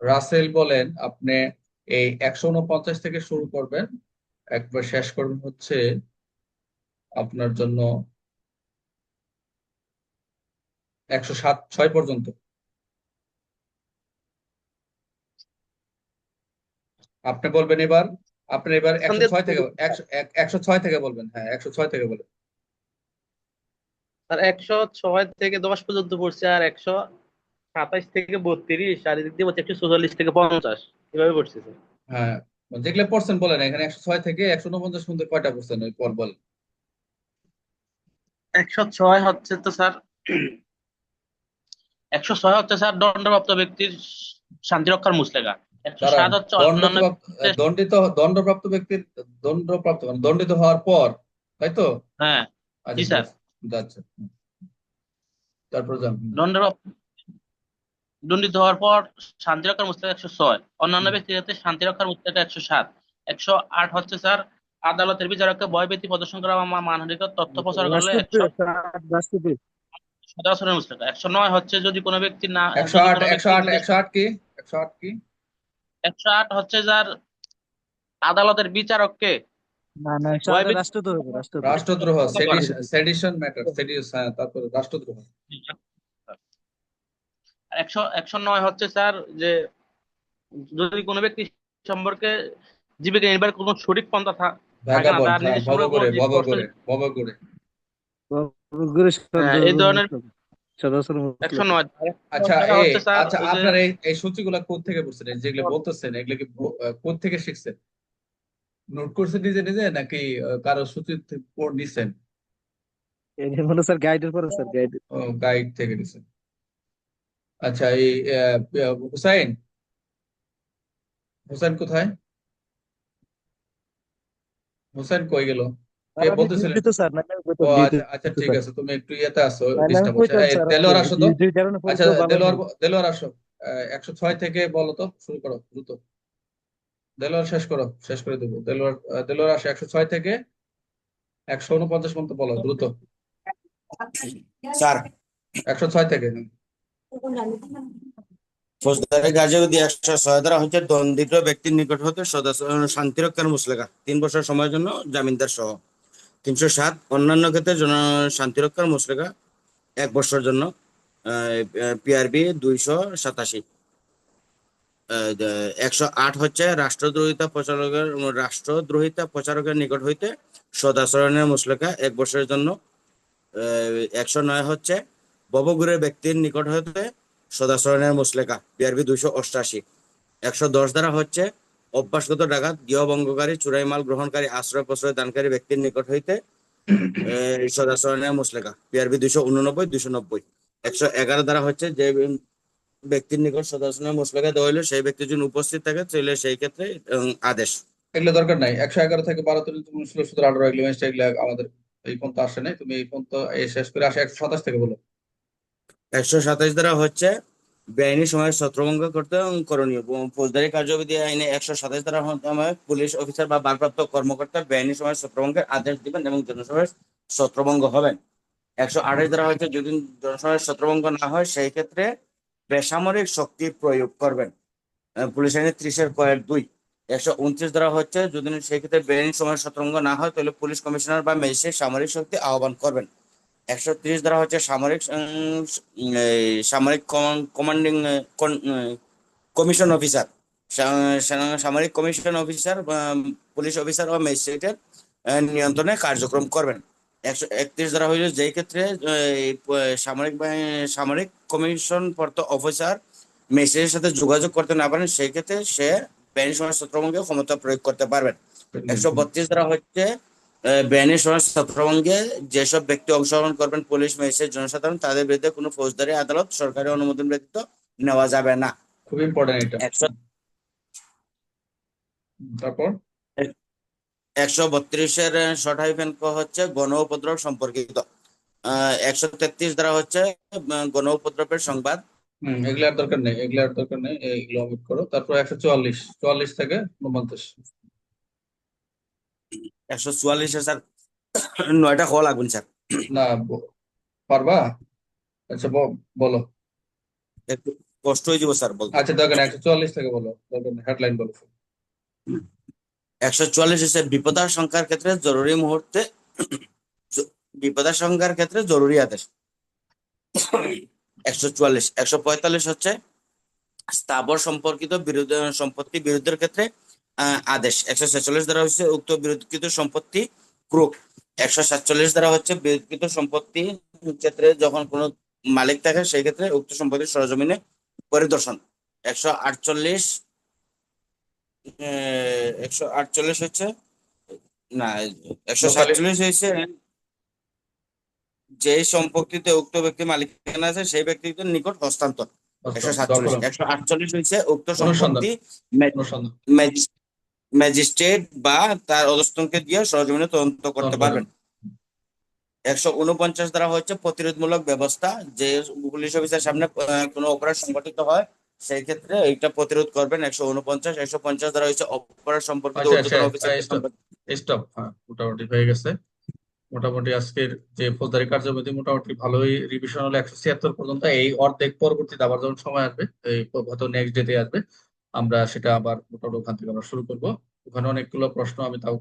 রাসেল বলেন আপনি এই একশো উনপঞ্চাশ থেকে শুরু করবেন একবার শেষ করবেন হচ্ছে আপনার জন্য একশো সাত ছয় পর্যন্ত। আপনি বলবেন এবার আপনি এবার একশো ছয় থেকে একশো এক- একশো ছয় থেকে বলবেন হ্যাঁ একশো ছয় থেকে বলবেন। আর একশো ছয় থেকে দশ পর্যন্ত পড়ছে আর একশো সাতাইশ থেকে বত্রিশ আর এদিক দিয়ে একশো চৌচল্লিশ থেকে পঞ্চাশ। এভাবে পড়ছে হ্যাঁ যেগুলো পড়ছেন বলেন এখানে একশো ছয় থেকে একশো উনপঞ্চাশ পর্যন্ত কয়টা পড়ছেন ওই পর বলেন? একশো ছয় হচ্ছে তো স্যার একশো ছয় হচ্ছে স্যার দণ্ডপ্রাপ্ত ব্যক্তির শান্তিরক্ষার মুসলেখা একশো সাত হচ্ছে দণ্ডপ্রাপ্ত দণ্ডিত দণ্ডপ্রাপ্ত ব্যক্তির দণ্ডপ্রাপ্ত মানে দণ্ডিত হওয়ার পর তাই তো? হ্যাঁ আচ্ছা জি, স্যার। আচ্ছা তারপর দণ্ডপ্রাপ্ত দণ্ডিত হওয়ার পর শান্তিরক্ষার মুসলেখা একশো ছয়। অন্যান্য ব্যক্তির ক্ষেত্রে শান্তিরক্ষার মুসলেখা একশো সাত। একশো আট হচ্ছে স্যার আদালতের বিচারককে ভয়ভীতি প্রদর্শন করা বা মানহানিকর তথ্য প্রচার করলে একশো সদাচরণের মুসলেখা একশো নয় হচ্ছে যদি কোনো ব্যক্তি না একশো আট একশো আট একশো আট কি? একশো আট কি? একশো আট হচ্ছে যার আদালতের বিচারককে না না ভয়ভীতি- রাষ্ট্রদ্রোহ রাষ্ট্রদ্রোহ। রাষ্ট্রদ্রোহ সেডিশন ম্যাটার সেডিশন তারপরে রাষ্ট্রদ্রোহ। একশো একশো নয় হচ্ছে স্যার যে যদি কোনো ব্যক্তি সম্পর্কে জীবিকা নির্বাহের কোনো সঠিক পন্থা হ্যাঁ এই ধরনের- আচ্ছা এটা আচ্ছা আপনার এই এই সূচিগুলা কোথ থেকে পড়ছেন? যেগুলো বলতেছেন এগুলো কি কোথ থেকে শিখছেন? নোট করছেন নিজে নিজে নাকি কারও সূচি থেকে পড় মনে স্যার গাইডের পরে স্যার গাইড গাইড থেকে নিছেন। আচ্ছা এই হুসাইন। হুসাইন কোথায়? হুসাইন কই গেল? কে বলতেছিলেন আচ্ছা আচ্ছা ঠিক আছে তুমি একটু ইয়েতে আসো ডিস্টার্ব হচ্ছে এই দেলোয়ার আসো তো। আচ্ছা দেলোয়ার দেলোয়ার আসো। একশো ছয় থেকে বলো তো শুরু করো দ্রুত। দেলোয়ার শেষ করো শেষ করে দেবো। দেলোয়ার দেলোয়ার আসো একশো ছয় থেকে একশো উনপঞ্চাশ পর্যন্ত বলো দ্রুত। স্যার একশো ছয় থেকে ফৌজদারি কার্যে যদি একশো ছয় হচ্ছে দণ্ডিত ব্যক্তির নিকট হতে শান্তিরক্ষার মুসলেখা। তিন বছর সময়ের জন্য জামিনদার সহ। তিনশো সাত, অন্যান্য ক্ষেত্রে জন শান্তিরক্ষার মুসলেখা এক বছর জন্য পিআরবি দুইশো সাতাশি। একশো আট হচ্ছে রাষ্ট্রদ্রোহিতা প্রচারকের রাষ্ট্রদ্রোহিতা প্রচারকের নিকট হইতে সদাচরণের মুসলেখা এক বছরের জন্য। একশো নয় হচ্ছে ববগুরের ব্যক্তির নিকট হতে সদাচরণের মুসলেখা বিআরবি দুইশো অষ্টাশি। একশো দশ দ্বারা হচ্ছে অভ্যাসগত ডাকাত গৃহভঙ্গকারী চুরাই মাল গ্রহণকারী, আশ্রয় প্রশ্রয় দানকারী ব্যক্তির নিকট হইতে সদাচরণের মুসলেখা বিআরবি দুইশো উননব্বই, দুইশো নব্বই। একশো এগারো দ্বারা হচ্ছে যে ব্যক্তির নিকট সদাচরণের মুসলেখা দেওয়া হইলে, সেই ব্যক্তি যদি উপস্থিত থাকে, তাহলে সেই ক্ষেত্রে আদেশ। এগুলো দরকার নাই। একশো এগারো থেকে বারো তেরো চৌত্রিশ ষোলো, সতেরো, আঠারো, এগুলো আমাদের এই পর্যন্ত আসে নাই। তুমি এই পর্যন্ত শেষ করে আসে, একশো সাতাশ থেকে বলো। একশো সাতাশ দ্বারা হচ্ছে বেআইনি সময় ছত্রভঙ্গ করতে এবং করণীয়। ফৌজদারি কার্যবিধি আইনে একশো সাতাশ দ্বারা পুলিশ অফিসার বা ভারপ্রাপ্ত কর্মকর্তা বেআইনি সময় ছত্রভঙ্গের আদেশ দিবেন এবং জনসভায় ছত্রভঙ্গ হবেন। একশো আঠাশ দ্বারা হচ্ছে যদি জনসভায় ছত্রভঙ্গ না হয়, সেই ক্ষেত্রে বেসামরিক শক্তি প্রয়োগ করবেন। পুলিশ আইনে ত্রিশের কয়েক দুই। একশো উনত্রিশ দ্বারা হচ্ছে যদি সেই ক্ষেত্রে বেআইনি সময় ছত্রভঙ্গ না হয়, তাহলে পুলিশ কমিশনার বা ম্যাজিস্ট্রেট সামরিক শক্তি আহ্বান করবেন। একশো ত্রিশ দ্বারা হচ্ছে সামরিক সামরিক কমান্ডিং কমিশন অফিসার সামরিক কমিশন অফিসার পুলিশ অফিসার ও ম্যাজিস্ট্রেটের নিয়ন্ত্রণে কার্যক্রম করবেন। একশো একত্রিশ দ্বারা হইল যেই ক্ষেত্রে সামরিক সামরিক কমিশন পর্ত অফিসার ম্যাজিস্ট্রেটের সাথে যোগাযোগ করতে না পারেন, সেই ক্ষেত্রে সে বেআইনি সমাজ ক্ষমতা প্রয়োগ করতে পারবেন। একশো বত্রিশ দ্বারা হচ্ছে আহ, বেআইনি ছত্রভঙ্গে যেসব ব্যক্তি অংশগ্রহণ করবেন পুলিশ ম্যাজিস্ট্রেট জনসাধারণ তাদের বিরুদ্ধে কোনো ফৌজদারি আদালত সরকারি অনুমোদন ব্যতীত নেওয়া যাবে না। খুব ইম্পর্টেন্ট এটা। একশো তারপর? একশো বত্রিশের শর্ট হাইফেন হচ্ছে গণ উপদ্রব সম্পর্কিত। আহ, একশো তেত্রিশ দ্বারা হচ্ছে গণ উপদ্রবের সংবাদ। এগুলো আর দরকার নেই এগুলো আর দরকার নেই এগুলো অমিট করো। তারপর একশো চুয়াল্লিশ চুয়াল্লিশ থেকে উনপঞ্চাশ। একশো চুয়াল্লিশে স্যার। নয়টা খ লাগবেন স্যার। না পারবা? আচ্ছা বলো। একটু কষ্ট হয়ে যাব স্যার বলতে আচ্ছা দরকার একশো চুয়াল্লিশ থেকে বলো। দরকার হেডলাইন বলো। একশো চুয়াল্লিশ হচ্ছে বিপদাশঙ্কার ক্ষেত্রে জরুরি মুহূর্তে জ- বিপদাশঙ্কার ক্ষেত্রে জরুরি আদেশ। একশো চুয়াল্লিশ একশো পঁয়তাল্লিশ হচ্ছে স্থাবর সম্পর্কিত বিরোধ সম্পত্তি বিরুদ্ধের ক্ষেত্রে আদেশ। একশো ছেচল্লিশ দ্বারা হচ্ছে উক্ত বিরোধকৃত সম্পত্তি ক্রুক। একশো সাতচল্লিশ দ্বারা হচ্ছে বিরোধকৃত সম্পত্তি ক্ষেত্রে যখন কোনো মালিক থাকে সেই ক্ষেত্রে উক্ত সম্পত্তি সরজমিনে পরিদর্শন। একশো আটচল্লিশ একশো আটচল্লিশ হচ্ছে না একশো সাতচল্লিশ হয়েছে যে সম্পত্তিতে উক্ত ব্যক্তি মালিকানা আছে সেই ব্যক্তির নিকট হস্তান্তর। একশো সাতচল্লিশ একশো আটচল্লিশ হয়েছে উক্ত সম্পত্তি ম্যাজিস্ট্রেট বা তার অধস্তনকে দিয়ে সরজমিনে তদন্ত করতে পারবেন। একশো উনপঞ্চাশ দ্বারা হচ্ছে প্রতিরোধমূলক ব্যবস্থা যে পুলিশ অফিসার সামনে কোনো অপরাধ সংঘটিত হয় সেই ক্ষেত্রে এইটা প্রতিরোধ করবেন। একশো উনপঞ্চাশ একশো পঞ্চাশ দ্বারা হচ্ছে অপরাধ সম্পর্কিত আচ্ছা, আচ্ছা, অফিসার আচ্ছা, স্টপ হ্যাঁ মোটামুটি হয়ে গেছে। মোটামুটি আজকের যে ফৌজদারি কার্যবিধি মোটামুটি ভালোই রিভিশন হলো। একশো ছিয়াত্তর পর্যন্ত এই অর্ধেক পরবর্তীতে আবার যখন সময় আসবে এই হয়তো নেক্সট ডেতে আসবে আমরা সেটা আবার মোটামুটি ওখান থেকে আমরা শুরু করব। ওখানে অনেকগুলো প্রশ্ন আমি তাও